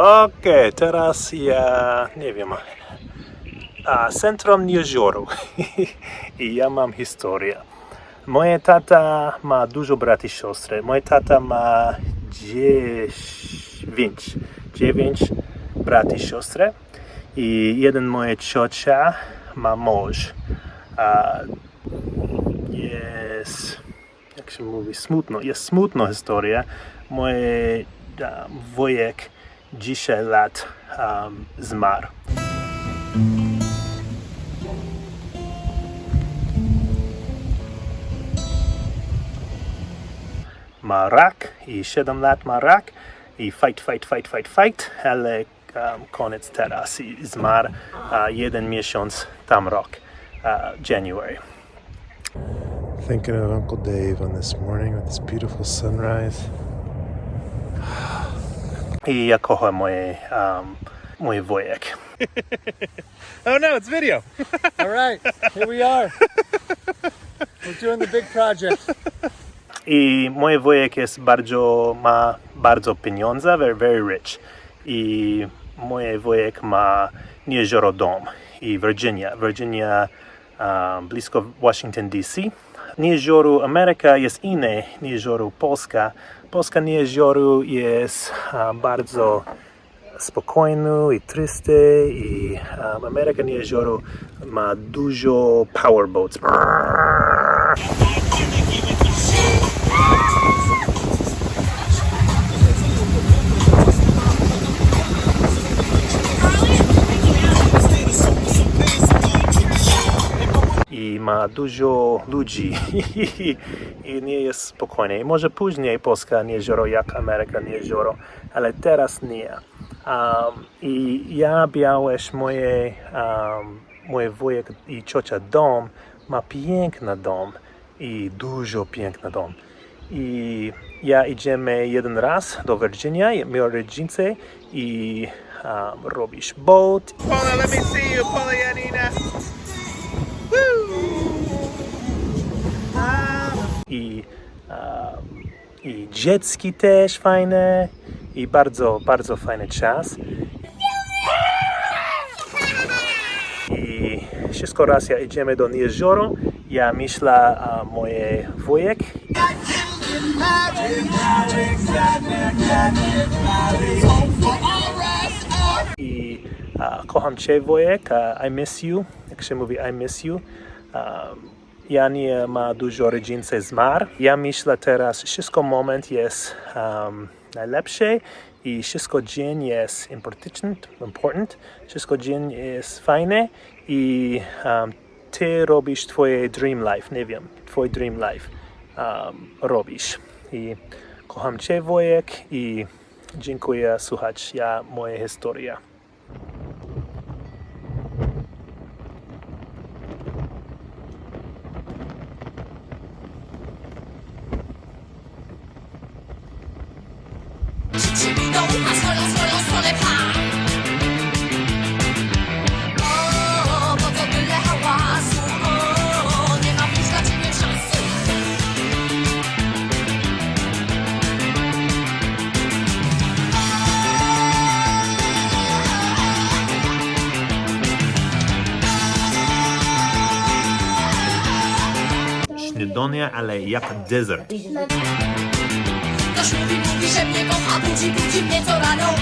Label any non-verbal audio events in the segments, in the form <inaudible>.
Okej, teraz ja nie wiem. A centrum jezioru. <laughs> I ja mam historię. Moje tata ma dużo braci i siostry. Mój tata ma dziewięć, dziewięć braci i siostry. I jeden moja ciocia ma mąż. A jest, jak się mówi, smutno. Jest smutna historia. Um, wujek dzisiaj lat um, zmarł. Ma rak i 7 lat ma rak i fight, fight, fight, fight, fight, ale um, koniec teraz i zmarł uh, jeden miesiąc tam rok, uh, January. Thinking of Uncle Dave on this morning with this beautiful sunrise. I ja kocham moje, um, mój wujek. <laughs> Oh no, it's video. <laughs> All right, here we are. We're doing the big project. I mój wujek jest bardzo, ma bardzo pieniądze, very, very rich. I mój wujek ma jezioro dom i Virginia. Virginia blisko Washington DC. Jezioro Ameryka jest inne niż Polska. Polska jezioro jest um, bardzo spokojny i trysty i um, Ameryka jezioro ma dużo powerboats. Ma dużo ludzi <laughs> i nie jest spokojnie. Może później Polska nie jezioro jak Ameryka nie jezioro, ale teraz nie. Um, I ja miałeś moje, um, mój wujek i ciocia dom, ma piękny dom i dużo piękny dom. I ja idziemy jeden raz do Virginia, miał rodzice i um, robisz boat Paula, let me see you, Paula Janina. I, i dziecki też fajne i bardzo, bardzo fajny czas. I wszystko raz ja idziemy do jeziora, ja myślę a moje wujek i kocham Cię wujek, a, I miss you, jak się mówi I miss you. Um, ja nie ma dużo rodziny zmarł. Ja myślę teraz, wszystko moment jest um, najlepsze i wszystko dzień jest important, important. Wszystko dzień jest fajne i um, ty robisz twoje dream life, nie wiem, twój dream life um, robisz. I kocham Cię wujek i dziękuję słuchać ja moje historia. Śniadanie, ale jak desert. Mówi, że mnie kocha, budzi, budzi mnie co rano.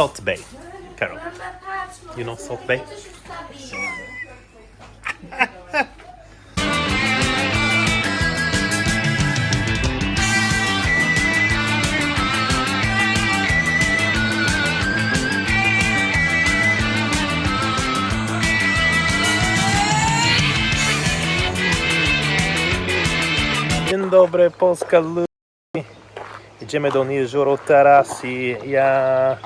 Salt Bay, Carol. You know Salt Bay? Dzień dobry, Polska. Idziemy do jezioro teraz i ja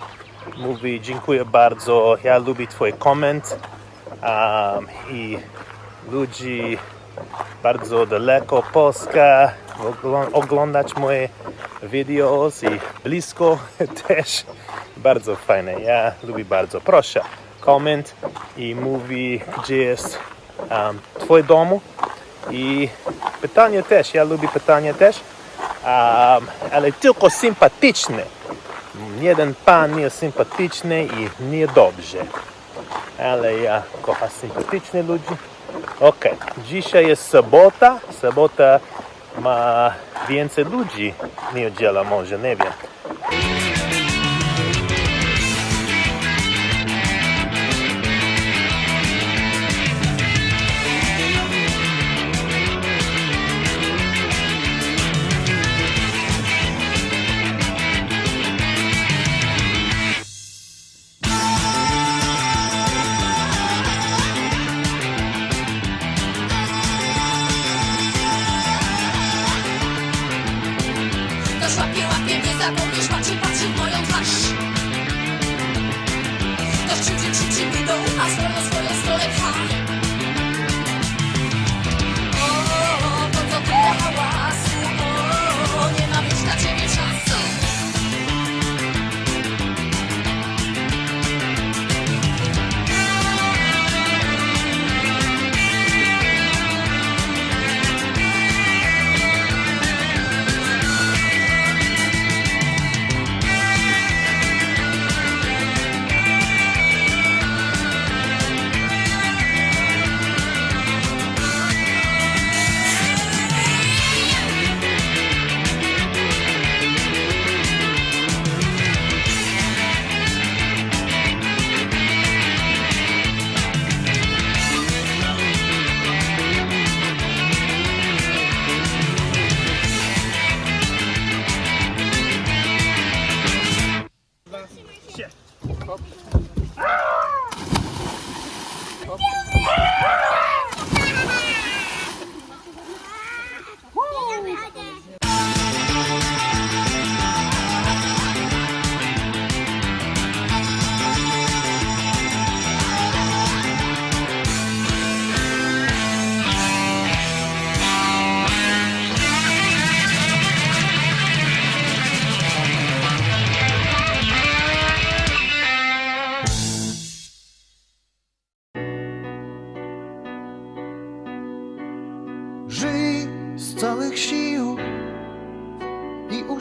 mówię dziękuję bardzo. Ja lubię Twój koment um, i ludzi bardzo daleko Polska ogl- oglądać moje videos i blisko <laughs> też bardzo fajne. Ja lubię bardzo. Proszę, koment i mówi gdzie jest um, Twój dom i pytanie też. Ja lubię pytanie też, um, ale tylko sympatyczne. Jeden pan nie sympatyczny i nie dobrze. Ale ja kocham sympatycznych ludzi. Ok, dzisiaj jest sobota. Sobota ma więcej ludzi. Niedziela może, nie wiem.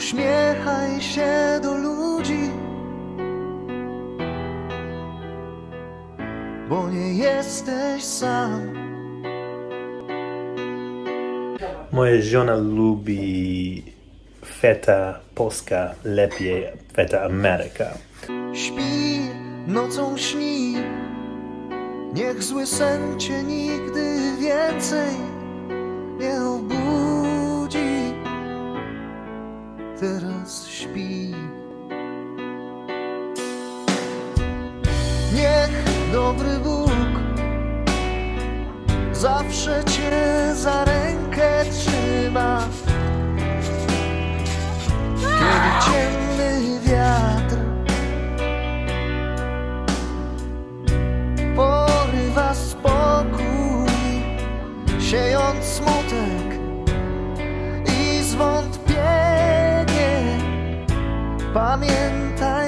Uśmiechaj się do ludzi, bo nie jesteś sam. Moja żona lubi feta polska lepiej feta Ameryka. Śpi, nocą śni, niech zły sen cię nigdy więcej nie Teraz śpi. Niech dobry Bóg zawsze cię za rękę trzyma. Kiedy ciemny wiatr porywa spokój, siejąc smutek Pamiętaj, że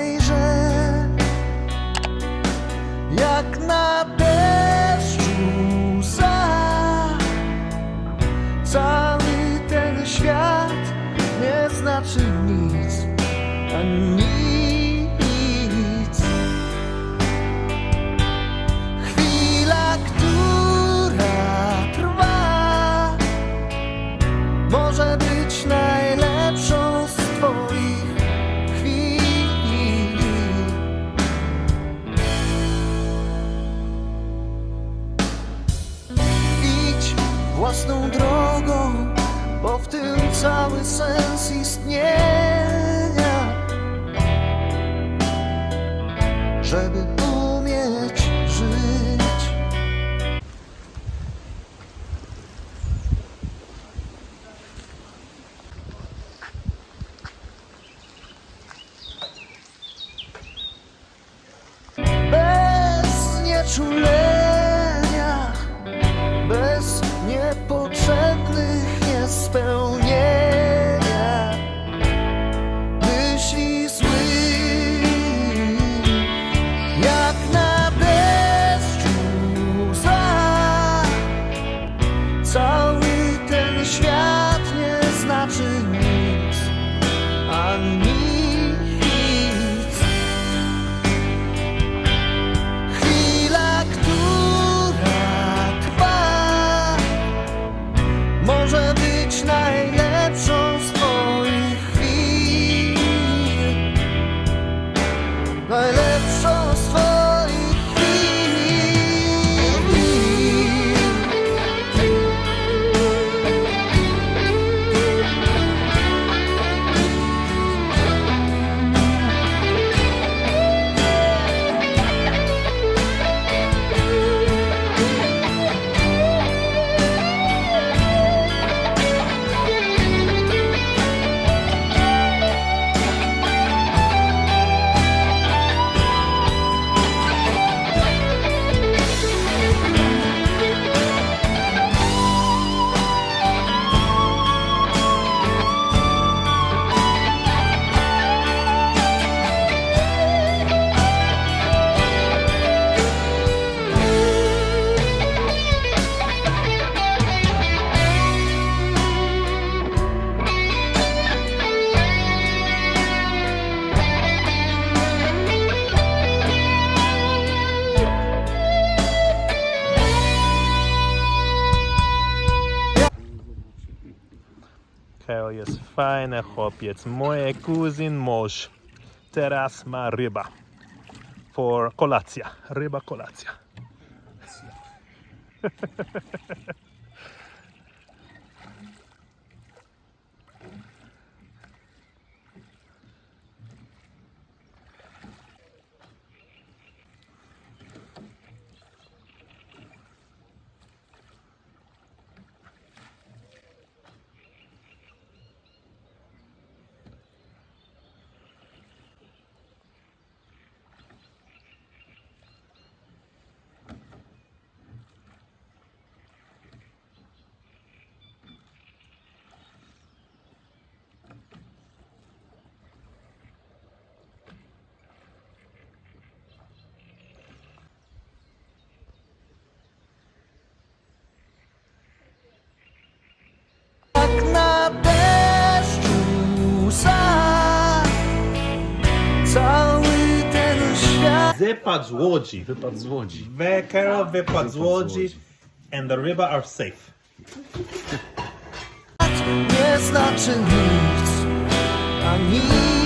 piękna bez. Cały ten świat nie znaczy nic, a nic. Chwila, która trwa, może być najlepszą z twoich chwil. Najlepszą fajny chłopiec. Mój kuzyn mąż teraz ma ryba. For kolacja. Ryba kolacja. <laughs> świat Wypad z łodzi. Wypad z łodzi. Carol wypad z łodzi. And the river are safe. nie znaczy nic Ani